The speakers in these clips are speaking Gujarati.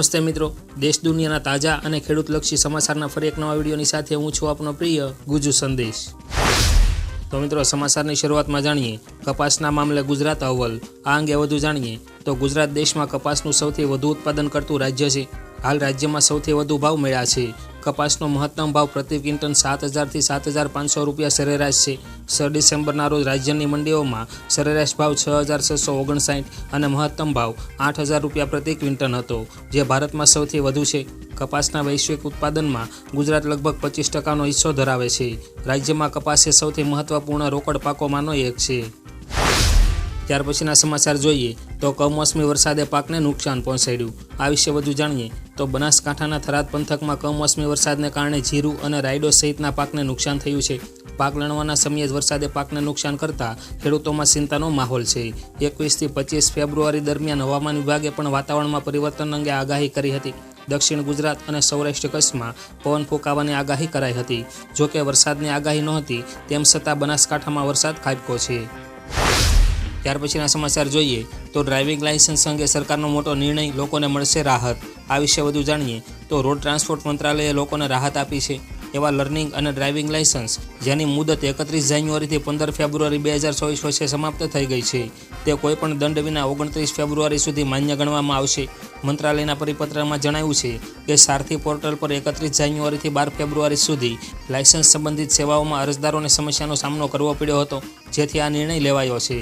નમસ્તે મિત્રો. દેશ દુનિયાના તાજા અને ખેડૂતલક્ષી સમાચારના ફરી એક નવા વિડીયોની સાથે હું છું આપનો પ્રિય ગુજુ સંદેશ. તો મિત્રો, સમાચારની શરૂઆતમાં જાણીએ, કપાસના મામલે ગુજરાત અવ્વલ. આ અંગે વધુ જાણીએ, તો ગુજરાત દેશમાં કપાસનું સૌથી વધુ ઉત્પાદન કરતું રાજ્ય છે. હાલ રાજ્યમાં સૌથી વધુ ભાવ મળ્યા છે. કપાસનો મહત્તમ ભાવ પ્રતિ ક્વિન્ટન સાત હજારથી સાત હજાર પાંચસો રૂપિયા સરેરાશ છે. છ ડિસેમ્બરના રોજ રાજ્યની મંડીઓમાં સરેરાશ ભાવ છ હજાર છસો ઓગણસાઠ અને મહત્તમ ભાવ આઠ હજાર રૂપિયા પ્રતિ ક્વિન્ટન હતો, જે ભારતમાં સૌથી વધુ છે. કપાસના વૈશ્વિક ઉત્પાદનમાં ગુજરાત લગભગ પચીસ ટકાનો હિસ્સો ધરાવે છે. રાજ્યમાં કપાસ એ સૌથી મહત્વપૂર્ણ રોકડ પાકોમાંનો એક છે. ત્યાર પછીના સમાચાર જોઈએ તો કમોસમી વરસાદે પાકને નુકસાન પહોંચાડ્યું. આ વિશે વધુ જાણીએ તો બનાસકાંઠાના થરાદ પંથકમાં કમોસમી વરસાદને કારણે જીરું અને રાયડો સહિતના પાકને નુકસાન થયું છે. પાક લણવાના સમયે જ વરસાદે પાકને નુકસાન કરતા ખેડૂતોમાં ચિંતાનો માહોલ છે. એકવીસથી પચીસ ફેબ્રુઆરી દરમિયાન હવામાન વિભાગે પણ વાતાવરણમાં પરિવર્તન અંગે આગાહી કરી હતી. દક્ષિણ ગુજરાત અને સૌરાષ્ટ્ર કચ્છમાં પવન ફૂંકાવાની આગાહી કરાઈ હતી. જોકે વરસાદની આગાહી નહોતી, તેમ છતાં બનાસકાંઠામાં વરસાદ ખાબકો છે. ત્યાર પછીના સમાચાર જોઈએ તો ડ્રાઇવિંગ લાયસન્સ અંગે સરકારનો મોટો નિર્ણય લોકોને મળશે રાહત. આ વિશે વધુ જાણીએ તો રોડ ટ્રાન્સપોર્ટ મંત્રાલયે લોકોને રાહત આપી છે. એવા લર્નિંગ અને ડ્રાઇવિંગ લાયસન્સ જેની મુદત એકત્રીસ જાન્યુઆરીથી પંદર ફેબ્રુઆરી બે હજાર ચોવીસ વચ્ચે સમાપ્ત થઈ ગઈ છે. તે કોઈપણ દંડ વિના ઓગણત્રીસ ફેબ્રુઆરી સુધી માન્ય ગણવામાં આવશે. મંત્રાલયના પરિપત્રમાં જણાવ્યું છે કે સારથી પોર્ટલ પર એકત્રીસ જાન્યુઆરીથી બાર ફેબ્રુઆરી સુધી લાયસન્સ સંબંધિત સેવાઓમાં અરજદારોને સમસ્યાનો સામનો કરવો પડ્યો હતો, જેથી આ નિર્ણય લેવાયો છે.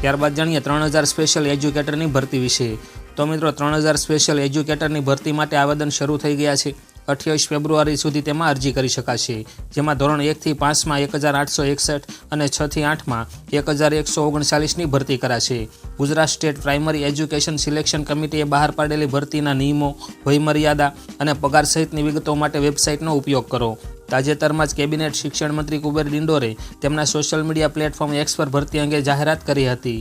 ત્યારબાદ જાણીએ ત્રણ હજાર સ્પેશિયલ એજ્યુકેટરની ભરતી વિશે. તો મિત્રો, ત્રણ હજાર સ્પેશિયલ એજ્યુકેટરની ભરતી માટે આવેદન શરૂ થઈ ગયા છે. અઠ્યાવીસ ફેબ્રુઆરી સુધી તેમાં અરજી કરી શકાશે. જેમાં ધોરણ એકથી પાંચમાં એક હજાર આઠસો એકસઠ અને છથી આઠમાં એક હજાર એકસો ઓગણચાલીસની ભરતી કરાશે. Gujarat state primary education selection કમિટીએ બહાર પાડેલી ભરતીના નિયમો, વયમર્યાદા અને પગાર સહિતની વિગતો માટે વેબસાઇટનો ઉપયોગ કરો. તાજેતરમાં જ કેબિનેટ શિક્ષણ મંત્રી કુબેર ડિંડોરે તેમના સોશિયલ મીડિયા પ્લેટફોર્મ એક્સ પર ભરતી અંગે જાહેરાત કરી હતી.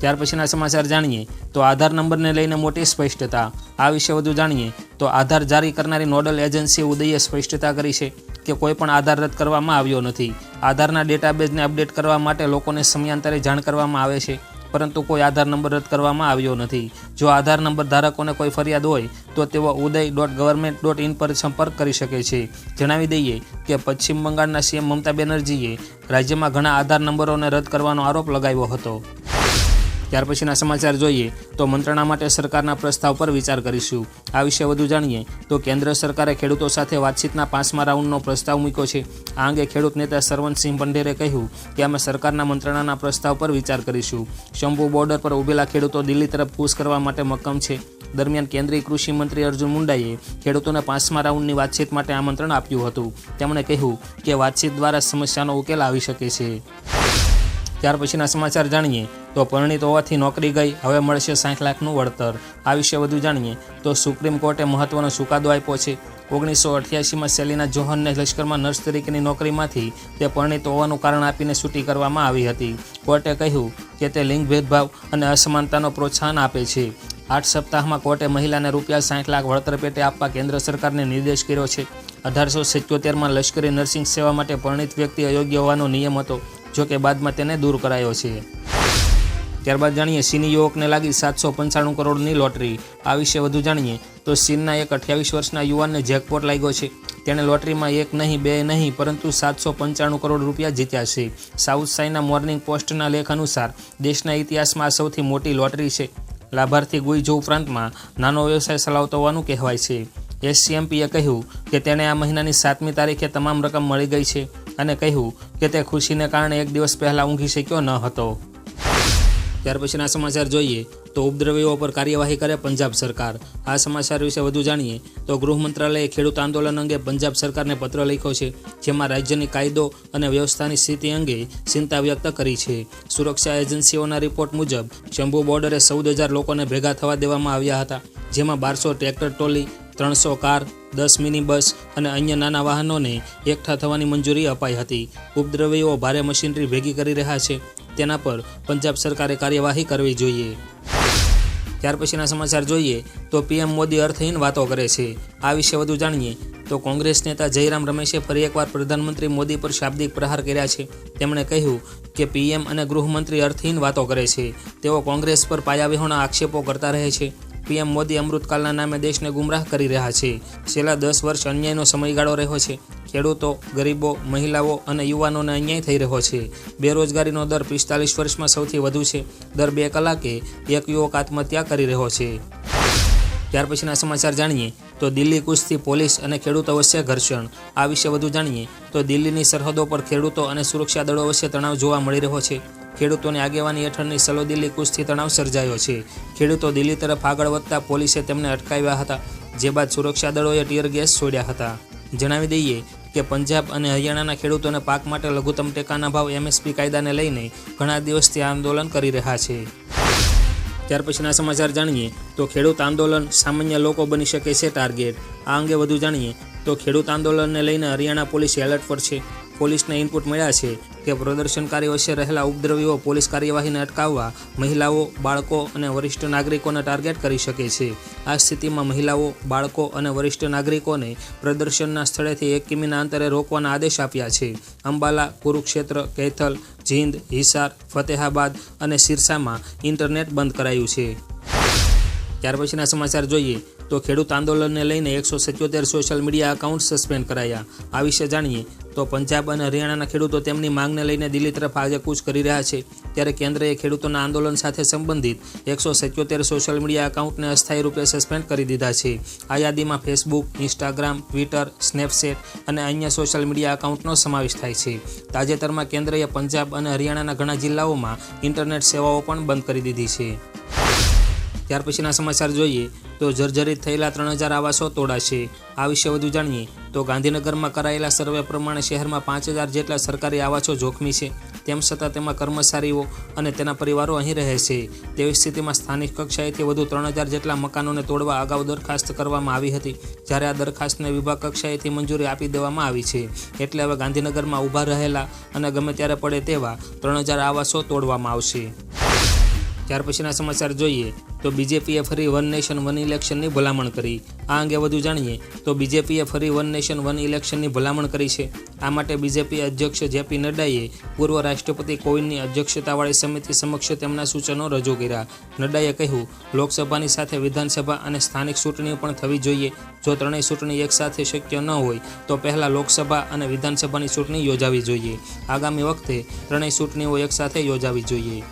ત્યાર પછીના સમાચાર જાણીએ તો આધાર નંબરને લઈને મોટી સ્પષ્ટતા. આ વિશે વધુ જાણીએ તો આધાર જારી કરનારી નોડલ એજન્સી ઉદયે સ્પષ્ટતા કરી છે કે કોઈ પણ આધાર રદ કરવામાં આવ્યો નથી. આધારના ડેટાબેઝને અપડેટ કરવા માટે લોકોને સમયાંતરે જાણ કરવામાં આવે છે. પરંતુ કોઈ આધાર નંબર રદ કરવામાં આવ્યો નથી. જો આધાર નંબર ધારકોને કોઈ ફરિયાદ હોય, તો તેઓ Uday dot government dot in પર સંપર્ક કરી શકે છે. જણાવી દઈએ કે પશ્ચિમ બંગાળના સીએમ મમતા બેનર્જીએ રાજ્યમાં ઘણા આધાર નંબરોને રદ કરવાનો આરોપ લગાવ્યો હતો. ત્યાર પછીના સમાચાર જોઈએ તો મંત્રણા માટે સરકારના પ્રસ્તાવ પર વિચાર કરીશું. આ વિશે વધુ જાણીએ તો કેન્દ્ર સરકારે ખેડૂતો સાથે વાતચીતના પાંચમા રાઉન્ડનો પ્રસ્તાવ મૂક્યો છે. આ અંગે ખેડૂત નેતા સરવંતસિંહ પંઢેરે કહ્યું કે અમે સરકારના મંત્રણાના પ્રસ્તાવ પર વિચાર કરીશું. શંભુ બોર્ડર પર ઉભેલા ખેડૂતો દિલ્હી તરફ કૂચ કરવા માટે મક્કમ છે. દરમિયાન કેન્દ્રીય કૃષિ મંત્રી અર્જુન મુંડાએ ખેડૂતોને પાંચમા રાઉન્ડની વાતચીત માટે આમંત્રણ આપ્યું હતું. તેમણે કહ્યું કે વાતચીત દ્વારા સમસ્યાનો ઉકેલ આવી શકે છે. ત્યાર પછીના સમાચાર જાણીએ તો પરિણીત હોવાથી નોકરી ગઈ, હવે મળશે સાઠ લાખનું વળતર. આ વિશે વધુ જાણીએ તો સુપ્રીમ કોર્ટે મહત્વનો ચુકાદો આપ્યો છે. ઓગણીસો અઠ્યાસીમાં સેલિના જોહનને લશ્કરમાં નર્સ તરીકેની નોકરીમાંથી તે પરિણીત હોવાનું કારણ આપીને છૂટી કરવામાં આવી હતી. કોર્ટે કહ્યું કે તે લિંગ ભેદભાવ અને અસમાનતાનો પ્રોત્સાહન આપે છે. આઠ સપ્તાહમાં કોર્ટે મહિલાને રૂપિયા સાઠ લાખ વળતર પેટે આપવા કેન્દ્ર સરકારને નિર્દેશ કર્યો છે. અઢારસો સિત્યોતેરમાં લશ્કરી નર્સિંગ સેવા માટે પરિણીત વ્યક્તિ અયોગ્ય હોવાનો નિયમ હતો. જો કે બાદમાં તેને દૂર કરાયો છે. ત્યારબાદ જાણીએ ચીની યુવકને લાગી સાતસો પંચાણું કરોડની લોટરી. આ વિશે વધુ જાણીએ તો ચીનના એક અઠ્યાવીસ વર્ષના યુવાનને જેકપોટ લાગ્યો છે. તેણે લોટરીમાં એક નહીં, બે નહીં, પરંતુ સાતસો પંચાણું કરોડ રૂપિયા જીત્યા છે. સાઉથ સાઈના મોર્નિંગ પોસ્ટના લેખ અનુસાર, દેશના ઇતિહાસમાં સૌથી મોટી લોટરી છે. લાભાર્થી ગુઈજો ઉપરાંતમાં નાનો વ્યવસાય ચલાવતો હોવાનું કહેવાય છે. એસસીએમપીએ કહ્યું કે તેણે આ મહિનાની સાતમી તારીખે તમામ રકમ મળી ગઈ છે. અને કહ્યું કે તે ખુશીને કારણે એક દિવસ પહેલાં ઊંઘી શક્યો ન હતો. ત્યાર પછીના સમાચાર જોઈએ તો ઉપદ્રવીઓ પર કાર્યવાહી કરે પંજાબ સરકાર. આ સમાચાર વિશે વધુ જાણીએ તો ગૃહ મંત્રાલયે ખેડૂત આંદોલન અંગે પંજાબ સરકારને પત્ર લખ્યો છે, જેમાં રાજ્યની કાયદો અને વ્યવસ્થાની સ્થિતિ અંગે ચિંતા વ્યક્ત કરી છે. સુરક્ષા એજન્સીઓના રિપોર્ટ મુજબ, શંભુ બોર્ડરે ચૌદ હજાર લોકોને ભેગા થવા દેવામાં આવ્યા હતા, જેમાં બારસો ટ્રેક્ટર, ટોલી ત્રણસો કાર, દસ મિની બસ અને અન્ય નાના વાહનોને એકઠા થવાની મંજૂરી અપાઈ હતી. ઉપદ્રવીઓ ભારે મશીનરી ભેગી કરી રહ્યા છે. તેના પર પંજાબ સરકારે કાર્યવાહી કરવી જોઈએ. ત્યાર પછીના સમાચાર જોઈએ તો પીએમ મોદી અર્થહીન વાતો કરે છે. આ વિશે વધુ જાણીએ તો કોંગ્રેસ નેતા જયરામ રમેશે ફરી એકવાર પ્રધાનમંત્રી મોદી પર શાબ્દિક પ્રહાર કર્યા છે. તેમણે કહ્યું કે પીએમ અને ગૃહમંત્રી અર્થહીન વાતો કરે છે. તેઓ કોંગ્રેસ પર પાયાવિહોણા આક્ષેપો કરતા રહે છે. પીએમ મોદી અમૃતકાલના નામે દેશને ગુમરાહ કરી રહ્યા છે. છેલ્લા દસ વર્ષ અન્યાયનો સમયગાળો રહ્યો છે. ખેડૂતો, ગરીબો, મહિલાઓ અને યુવાનોને અન્યાય થઈ રહ્યો છે. બેરોજગારીનો દર પિસ્તાલીસ વર્ષમાં સૌથી વધુ છે. દર બે કલાકે એક યુવક આત્મહત્યા કરી રહ્યો છે. ત્યાર પછીના સમાચાર જાણીએ. તો દિલ્હી કુસ્તી પોલીસ અને ખેડૂતો વચ્ચે ઘર્ષણ. આ વિશે વધુ જાણીએ તો દિલ્હીની સરહદો પર ખેડૂતો અને સુરક્ષા દળો વચ્ચે તણાવ જોવા મળી રહ્યો છે. ખેડૂતોની આગેવાની હેઠળની સલો દિલ્હી કુસ્તી તણાવ સર્જાયો છે. ખેડૂતો દિલ્હી તરફ આગળ વધતા પોલીસે તેમને અટકાવ્યા હતા, જે બાદ સુરક્ષા દળોએ ટીયર ગેસ છોડ્યા હતા. જણાવી દઈએ કે પંજાબ અને હરિયાણાના ખેડૂતોને પાક માટે લઘુત્તમ ટેકાના ભાવ એમએસપી કાયદાને લઈને ઘણા દિવસથી આંદોલન કરી રહ્યા છે. ત્યાર પછીના સમાચાર જાણીએ તો ખેડૂત આંદોલન સામાન્ય લોકો બની શકે છે ટાર્ગેટ આ અંગે વધુ જાણીએ તો ખેડૂત આંદોલનને લઈને હરિયાણા પોલીસ એલર્ટ પર છે. પોલીસને ઇનપુટ મળ્યા છે કે પ્રદર્શનકારી વચ્ચે રહેલા ઉપદ્રવીઓ પોલીસ કાર્યવાહીને અટકાવવા મહિલાઓ, બાળકો અને વરિષ્ઠ નાગરિકોને ટાર્ગેટ કરી શકે છે. આ સ્થિતિમાં મહિલાઓ, બાળકો અને વરિષ્ઠ નાગરિકોને પ્રદર્શનના સ્થળેથી એક કિમીના અંતરે રોકવાના આદેશ આપ્યા છે. અંબાલા, કુરુક્ષેત્ર, કૈથલ, જીંદ, હિસાર, ફતેહાબાદ અને સિરસામાં ઇન્ટરનેટ બંધ કરાયું છે. ત્યાર પછીના સમાચાર જોઈએ. તો ખેડૂત આંદોલનને લઈને એકસો સત્યોતેર સોશિયલ મીડિયા એકાઉન્ટ સસ્પેન્ડ કરાયા. આ વિશે જાણીએ તો પંજાબ અને હરિયાણાના ખેડૂતો તેમની માંગને લઈને દિલ્હી તરફ આજે કૂચ કરી રહ્યા છે. ત્યારે કેન્દ્રએ ખેડૂતોના આંદોલન સાથે સંબંધિત એકસો સિત્યોતેર સોશિયલ મીડિયા એકાઉન્ટને અસ્થાયી રૂપે સસ્પેન્ડ કરી દીધા છે. આ યાદીમાં ફેસબુક ઇન્સ્ટાગ્રામ ટ્વિટર સ્નેપચેટ અને અન્ય સોશિયલ મીડિયા એકાઉન્ટનો સમાવેશ થાય છે. તાજેતરમાં કેન્દ્રએ પંજાબ અને હરિયાણાના ઘણા જિલ્લાઓમાં ઇન્ટરનેટ સેવાઓ પણ બંધ કરી દીધી છે. ત્યાર પછીના સમાચાર જોઈએ તો જર્જરિત થયેલા ત્રણ હજાર આવાસો તોડાશે. આ વિશે વધુ જાણીએ તો ગાંધીનગરમાં કરાયેલા સર્વે પ્રમાણે શહેરમાં પાંચ હજાર જેટલા સરકારી આવાસો જોખમી છે. તેમ છતાં તેમાં કર્મચારીઓ અને તેના પરિવારો અહીં રહે છે. તેવી સ્થિતિમાં સ્થાનિક કક્ષાએથી વધુ ત્રણ હજાર જેટલા મકાનોને તોડવા અગાઉ દરખાસ્ત કરવામાં આવી હતી. જ્યારે આ દરખાસ્તને વિભાગ કક્ષાએથી મંજૂરી આપી દેવામાં આવી છે. એટલે હવે ગાંધીનગરમાં ઊભા રહેલા અને ગમે ત્યારે પડે તેવા ત્રણ હજાર આવાસો તોડવામાં આવશે. ત્યાર પછીના સમાચાર જોઈએ તો બીજેપીએ ફરી વન નેશન વન ઇલેક્શનની ભલામણ કરી. આ અંગે વધુ જાણીએ તો બીજેપીએ ફરી વન નેશન વન ઇલેક્શનની ભલામણ કરી છે. આ માટે બીજેપી અધ્યક્ષ જેપી નડ્ડાએ પૂર્વ રાષ્ટ્રપતિ કોવિંદની અધ્યક્ષતાવાળી સમિતિ સમક્ષ તેમના સૂચનો રજૂ કર્યા. નડ્ડાએ કહ્યું, લોકસભાની સાથે વિધાનસભા અને સ્થાનિક ચૂંટણીઓ પણ થવી જોઈએ. જો ત્રણેય ચૂંટણી એકસાથે શક્ય ન હોય, તો પહેલાં લોકસભા અને વિધાનસભાની ચૂંટણી યોજાવી જોઈએ. આગામી વખતે ત્રણેય ચૂંટણીઓ એકસાથે યોજાવી જોઈએ.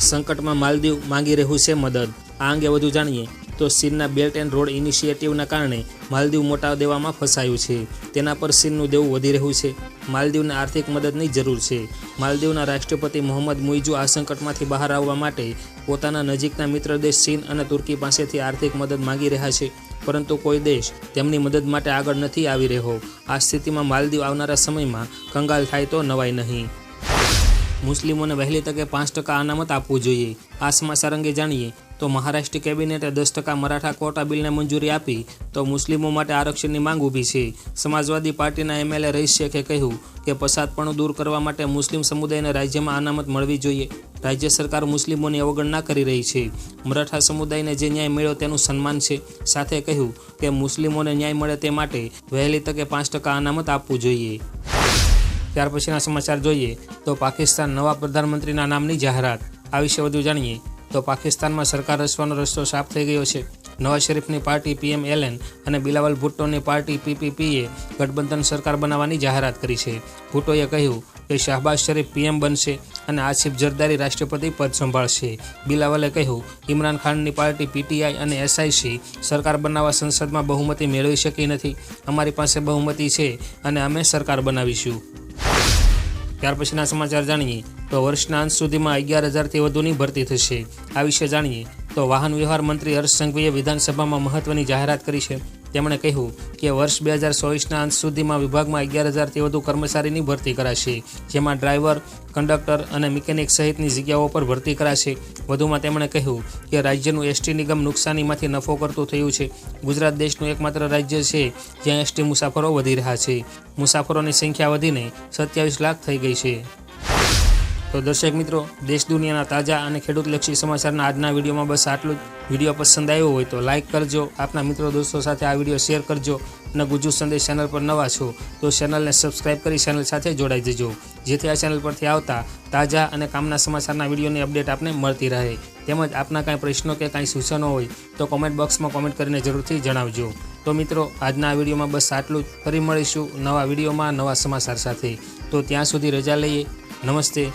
સંકટમાં માલદીવ માંગી રહ્યું છે મદદ. આ અંગે વધુ જાણીએ તો ચીનના બેલ્ટ એન્ડ રોડ ઇનિશિયેટિવના કારણે માલદીવ મોટા દેવામાં ફસાયું છે. તેના પર ચીનનું દેવું વધી રહ્યું છે. માલદીવને આર્થિક મદદની જરૂર છે. માલદીવના રાષ્ટ્રપતિ મોહમ્મદ મુઇજુ આ સંકટમાંથી બહાર આવવા માટે પોતાના નજીકના મિત્ર દેશ ચીન અને તુર્કી પાસેથી આર્થિક મદદ માંગી રહ્યા છે. પરંતુ કોઈ દેશ તેમની મદદ માટે આગળ નથી આવી રહ્યો. આ સ્થિતિમાં માલદીવ આવનારા સમયમાં કંગાલ થાય તો નવાય નહીં. મુસ્લિમોને વહેલી તકે પાંચ ટકા અનામત આપવું જોઈએ. આ સમાચાર અંગે જાણીએ, તો મહારાષ્ટ્ર કેબિનેટે દસ ટકા મરાઠા કોટા બિલને મંજૂરી આપી, તો મુસ્લિમો માટે આરક્ષણની માંગ ઊભી છે. સમાજવાદી પાર્ટીના એમએલએ રહીશ શેખે કહ્યું કે પસાદપણું દૂર કરવા માટે મુસ્લિમ સમુદાયને રાજ્યમાં અનામત મળવી જોઈએ. રાજ્ય સરકાર મુસ્લિમોની અવગણના કરી રહી છે. મરાઠા સમુદાયને જે ન્યાય મળ્યો તેનું સન્માન છે. સાથે કહ્યું કે મુસ્લિમોને ન્યાય મળે તે માટે વહેલી તકે પાંચ ટકા અનામત આપવું જોઈએ. ત્યાર પછીના સમાચાર જોઈએ તો પાકિસ્તાન નવા પ્રધાનમંત્રીના નામની જાહેરાત. આ વિશે વધુ જાણીએ તો પાકિસ્તાનમાં સરકાર રચવાનો રસ્તો સાફ થઈ ગયો છે. નવાઝ શરીફની પાર્ટી પીએમ એલએન અને બિલાવલ ભુટ્ટોની પાર્ટી પીપીપીએ ગઠબંધન સરકાર બનાવવાની જાહેરાત કરી છે. ભુટ્ટોએ કહ્યું કે શાહબાઝ શરીફ પીએમ બનશે અને આસિફ જરદારી રાષ્ટ્રપતિ પદ સંભાળશે. બિલાવલે કહ્યું, ઇમરાન ખાનની પાર્ટી પીટીઆઈ અને એસઆઈસી સરકાર બનાવવા સંસદમાં બહુમતી મેળવી શકી નથી. અમારી પાસે બહુમતી છે અને અમે સરકાર બનાવીશું. ત્યાર પછીના સમાચાર જાણીએ તો વર્ષના અંત સુધીમાં અગિયાર હજારથી વધુની ભરતી થશે. આ વિશે જાણીએ તો વાહન વ્યવહાર મંત્રી હર્ષ સંઘવીએ વિધાનસભામાં મહત્વની જાહેરાત કરી છે. તેમણે કહ્યું કે વર્ષ બે હજાર ચોવીસના અંત સુધીમાં વિભાગમાં અગિયાર હજારથી વધુ કર્મચારીની ભરતી કરાશે, જેમાં ડ્રાઈવર, કંડક્ટર અને મિકેનિક સહિતની જગ્યાઓ પર ભરતી કરાશે. વધુમાં તેમણે કહ્યું કે રાજ્યનું એસટી નિગમ નુકસાનીમાંથી નફો કરતું થયું છે. ગુજરાત દેશનું એકમાત્ર રાજ્ય છે, જ્યાં એસટી મુસાફરો વધી રહ્યા છે. મુસાફરોની સંખ્યા વધીને સત્યાવીસ લાખ થઈ ગઈ છે. તો દર્શક મિત્રો, દેશ દુનિયાના તાજા અને ખેડૂતલક્ષી સમાચારના આજના વિડીયોમાં બસ આટલું જ. વીડિયો પસંદ આવ્યો હોય તો લાઇક કરજો, આપના મિત્રો દોસ્તો સાથે આ વીડિયો શેર કરજો અને ગુજુ સંદેશ ચેનલ પર નવા છો તો ચેનલને સબસ્ક્રાઇબ કરી ચેનલ સાથે જોડાઈ જજો. જેથી આ ચેનલ પરથી આવતા તાજા અને કામના સમાચારના વિડીયોની અપડેટ આપને મળતી રહે. તેમજ આપના કાંઈ પ્રશ્નો કે કાંઈ સૂચનો હોય તો કોમેન્ટ બોક્સમાં કોમેન્ટ કરીને જરૂરથી જણાવજો. તો મિત્રો, આજના આ વિડીયોમાં બસ આટલું જ. ફરી મળીશું નવા વિડીયોમાં નવા સમાચાર સાથે. તો ત્યાં સુધી રજા લઈએ. નમસ્તે.